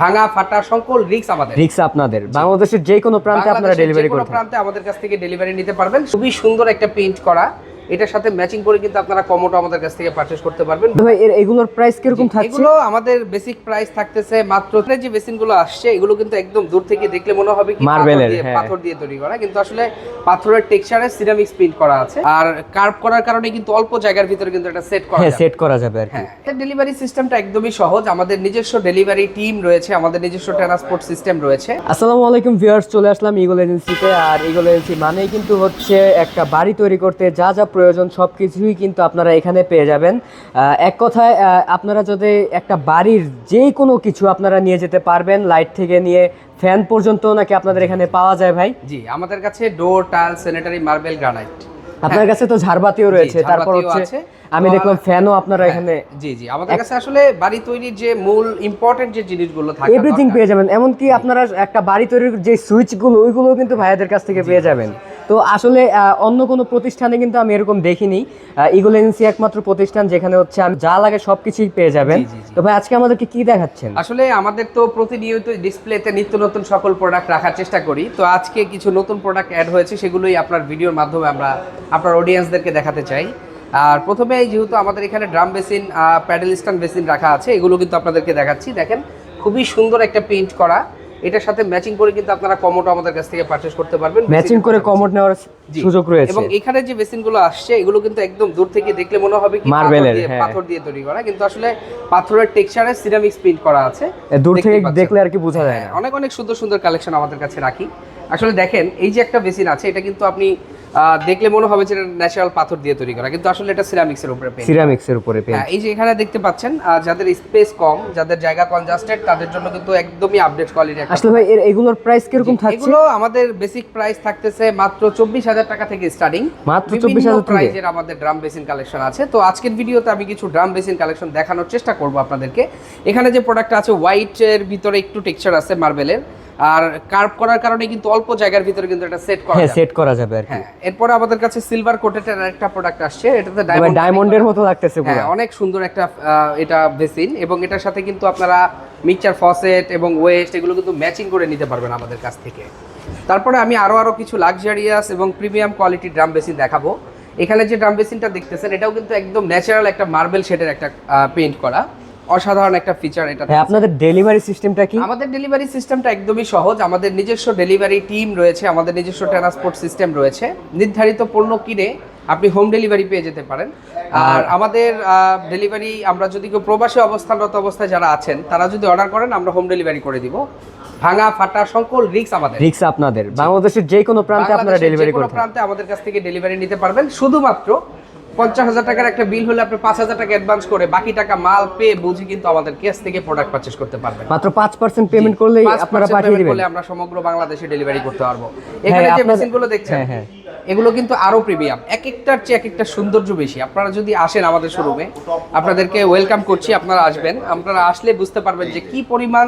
ভাঙা ফাটা সকল রিক্স আমাদের। রিক্স আপনাদের। বাংলাদেশের যে কোনো প্রান্তে আপনারা ডেলিভারি যে কোনো করে থাকেন। প্রান্তে আমাদের কাছ থেকে ডেলিভারি নিতে পারবেন। খুবই সুন্দর একটা প্রিন্ট করা। এটার সাথে ম্যাচিং করে কিন্তু আপনারা কমোটো আমাদের কাছ থেকে পারচেজ করতে পারবেন। ভাই এর এগুলোর প্রাইস কীরকম থাকছে? এগুলো আমাদের বেসিক প্রাইস থাকতেছে মাত্র যে বেসিনগুলো আসছে এগুলো কিন্তু একদম দূর থেকে দেখলে মনে হবে কি পাথর দিয়ে- হ্যাঁ। পাথর দিয়ে তৈরি করা। কিন্তু আসলে পাথরের টেক্সচারে সিরামিক্স প্রিন্ট করা আছে। আর কার্ভ করার কারণে কিন্তু অল্প জায়গার ভিতরে কিন্তু এটা সেট করা হ্যাঁ সেট করা যাবে আর কি। হ্যাঁ ডেলিভারি সিস্টেমটা একদমই সহজ। আমাদের নিজস্ব ডেলিভারি টিম রয়েছে আমাদের নিজস্ব ট্রান্সপোর্ট সিস্টেম রয়েছে। আসসালামু আলাইকুম ভিউয়ার্স চলে আসলাম ইগল এজেন্সিতে আর ইগল এজেন্সি মানেই কিন্তু হচ্ছে একটা বাড়ি তৈরি করতে যা যা প্রয়োজন সব কিছুই কিন্তু আপনারা এখানে পেয়ে যাবেন। এক কথায় আপনারা যদি একটা বাড়ির যে কোনো কিছু আপনারা নিয়ে যেতে পারবেন লাইট থেকে নিয়ে ফ্যান পর্যন্ত নাকি আপনাদের এখানে পাওয়া যায় ভাই? জি আমাদের কাছে door tile sanitary marble granite. আপনার কাছে তো ঝাড়বাতিও রয়েছে তারপর হচ্ছে আমি দেখলাম ফ্যানও আপনারা হ্যাঁ, এখানে জি জি আমাদের কাছে আসলে বাড়ি তৈরির যে মূল ইম্পর্টেন্ট যে জিনিসগুলো থাকে এভরিথিং পেয়ে যাবেন এমনকি আপনারা একটা বাড়ি তৈরির যে সুইচগুলো ওইগুলো কিন্তু ভাইয়াদের কাছ থেকে পেয়ে যাবেন। তো আসলে অন্য কোনো প্রতিষ্ঠানে কিন্তু আমি এরকম দেখিনি। ইগল এজেন্সি একমাত্র প্রতিষ্ঠান যেখানে হচ্ছে আমি যা লাগে সবকিছুই পেয়ে যাবেন। তো ভাই আজকে আমাদেরকে কি দেখাচ্ছেন? আসলে আমাদের তো প্রতিনিয়ত ডিসপ্লেতে নিত্য নতুন সকল প্রোডাক্ট রাখার চেষ্টা করি। তো আজকে কিছু নতুন প্রোডাক্ট অ্যাড হয়েছে সেগুলোই আপনার ভিডিওর মাধ্যমে আমরা আপনার অডিয়েন্সদেরকে দেখাতে চাই। আর প্রথমে যেহেতু আমাদের এখানে drum basin pedal stand basin রাখা আছে এগুলো কিন্তু আপনাদেরকে দেখাচ্ছি। দেখেন খুবই সুন্দর একটা প্রিন্ট করা। এটার সাথে ম্যাচিং করে কিন্তু আপনারা কমোটো আমাদের কাছ থেকে পারচেজ করতে পারবেন। ম্যাচিং করে কমোট নেওয়ার সুযোগ রয়েছে। এবং এখানে যে মেশিনগুলো আসছে এগুলো কিন্তু একদম দূর থেকে দেখলে মনে হবে কি মার্বেলের পাথর দিয়ে- হ্যাঁ। পাথর দিয়ে তৈরি করা। কিন্তু আসলে পাথরের টেক্সচারে সিরামিক প্রিন্ট করা আছে। দূর থেকে দেখলে আর কি বোঝা যায় না। অনেক অনেক সুন্দর সুন্দর কালেকশন আমাদের কাছে রাখি। আসলে দেখেন এই যে একটা বেসিন আছে এটা কিন্তু আপনি দেখলে মনে হবে যে এটা ন্যাচারাল পাথর দিয়ে তৈরি করা কিন্তু আসলে এটা সিরামিক্স এর উপরে paint। সিরামিক্স এর উপরে পেন হ্যাঁ এই যে এখানে দেখতে পাচ্ছেন যাদের স্পেস কম যাদের জায়গা কনজাস্টেড তাদের জন্য কিন্তু একদমই আপডেট কোয়ালিটি আসলে ভাই এর এগুলোর প্রাইস কীরকম থাকছে? এগুলো আমাদের বেসিক প্রাইস থাকতেছে মাত্র চব্বিশ হাজার টাকা থেকে স্টার্টিং মাত্র 24,000 থেকে? প্রাইজের আমাদের ড্রাম বেসিন কালেকশন আছে। তো আজকের ভিডিওতে আমি কিছু ড্রাম বেসিন কালেকশন দেখানোর চেষ্টা করব আপনাদেরকে। এখানে যে প্রোডাক্ট আছে হোয়াইট এর ভিতরে একটু টেক্সচার আছে মার্বেলের আর কার্ভ করার কারণে কিন্তু অল্প জায়গার ভিতরে কিন্তু এটা সেট করা হ্যাঁ সেট করা যাবে আর কি। হ্যাঁ এরপরে আমাদের কাছে সিলভার কোটেড এর একটা প্রোডাক্ট আসছে এটাতে ডায়মন্ড ডায়মন্ডের মতো লাগতেছে পুরো। হ্যাঁ অনেক সুন্দর একটা এটা বেসিন এবং এটার সাথে কিন্তু আপনারা মিক্সচার ফসেট এবং ওয়েস্ট এগুলো কিন্তু ম্যাচিং করে নিতে পারবেন আমাদের কাছ থেকে। তারপরে আমি আরও আরও কিছু লাক্সারিয়াস এবং প্রিমিয়াম কোয়ালিটি ড্রাম বেসিন দেখাবো। এখানে যে ড্রাম বেসিনটা দেখতেছেন এটাও কিন্তু একদম ন্যাচারাল একটা মার্বেল শেডের একটা পেইন্ট করা। অসাধারণ একটা ফিচার এটা হ্যাঁ আপনাদের ডেলিভারি সিস্টেমটা কি? আমাদের ডেলিভারি সিস্টেমটা একদমই সহজ। আমাদের নিজস্ব ডেলিভারি টিম রয়েছে আমাদের নিজস্ব ট্রান্সপোর্ট সিস্টেম রয়েছে। নির্ধারিত পণ্য কিনে আপনি হোম ডেলিভারি পেয়ে যেতে পারেন। আর আমাদের ডেলিভারি আমরা যদি কেউ প্রবাসী অবস্থানরত অবস্থায় যারা আছেন তারা যদি অর্ডার করেন আমরা হোম ডেলিভারি করে দিব। ভাঙা ফাটা সকল রিক্স আমাদের। রিক্স আপনাদের। বাংলাদেশের যে কোনো প্রান্তে আপনারা ডেলিভারি কোনো প্রান্তে আমাদের কাছ থেকে ডেলিভারি নিতে পারবেন। শুধুমাত্র পঞ্চাশ হাজার টাকার একটা বিল হলে আপনি পাঁচ হাজার টাকা অ্যাডভান্স করে বাকি টাকা মাল পেয়ে বুঝে কিন্তু আমাদের থেকে প্রোডাক্ট পারচেস করতে পারবেন। মাত্র পাঁচ পার্সেন্ট পেমেন্ট করলেই আপনারা পাঠিয়ে দিবেন। আমরা সমগ্র বাংলাদেশে ডেলিভারি করতে পারব। এখানে যে মেশিনগুলো দেখছেন হ্যাঁ, হ্যাঁ। এগুলো কিন্তু আরও প্রিমিয়াম এক একটার চেয়ে এক একটা সৌন্দর্য বেশি। আপনারা যদি আসেন আমাদের শোরুমে আপনাদেরকে ওয়েলকাম করছি আপনারা আসবেন। আপনারা আসলে বুঝতে পারবেন যে কি পরিমাণ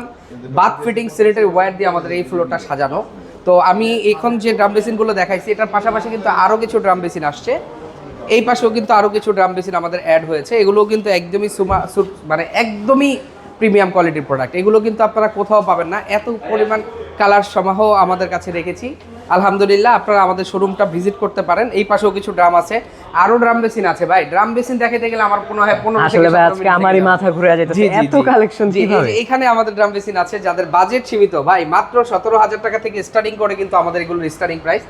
বাথ ফিটিং সিলেটের ওয়্যার দিয়ে আমাদের এই ফ্লোরটা সাজানো। তো আমি এখন যে ড্রাম বেসিনগুলো দেখাইছি এটার পাশাপাশি কিন্তু আরও কিছু ড্রাম বেসিন আসছে। এই পাশেও কিন্তু আরও কিছু ড্রাম বেসিন আমাদের অ্যাড হয়েছে। এগুলোও কিন্তু একদমই সুমা মানে একদমই প্রিমিয়াম কোয়ালিটির প্রোডাক্ট এগুলো কিন্তু আপনারা কোথাও পাবেন না। এত পরিমাণ কালার সমাহ আমাদের কাছে রেখেছি। আলহামদুলিল্লাহ আপনারা আমাদের শোরুমটা ভিজিট করতে পারেন। এই পাশেও কিছু ড্রাম আছে। আরও ড্রাম বেসিন আছে ভাই। ড্রাম বেসিন দেখাতে গেলে আমার কোনো হয় পনেরো আসলে ভাই আজকে আমারই মাথা ঘুরে জি, এত কালেকশন কীভাবে? এখানে আমাদের ড্রাম বেসিন আছে যাদের বাজেট সীমিত। ভাই মাত্র সতেরো হাজার টাকা থেকে স্টার্টিং করে কিন্তু আমাদের এগুলোর স্টার্টিং প্রাইস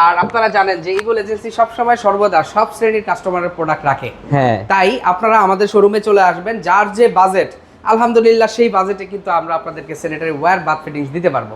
আর আপনারা জানেন যে ইগুল এজেন্সি সবসময় সর্বদা সব শ্রেণির কাস্টমারের প্রোডাক্ট রাখে। হ্যাঁ। তাই আপনারা আমাদের শোরুমে চলে আসবেন। যার যে বাজেট আলহামদুলিল্লাহ সেই বাজেটে কিন্তু আমরা আপনাদেরকে স্যানিটারি ওয়্যার বাথ ফিটিংস দিতে পারব।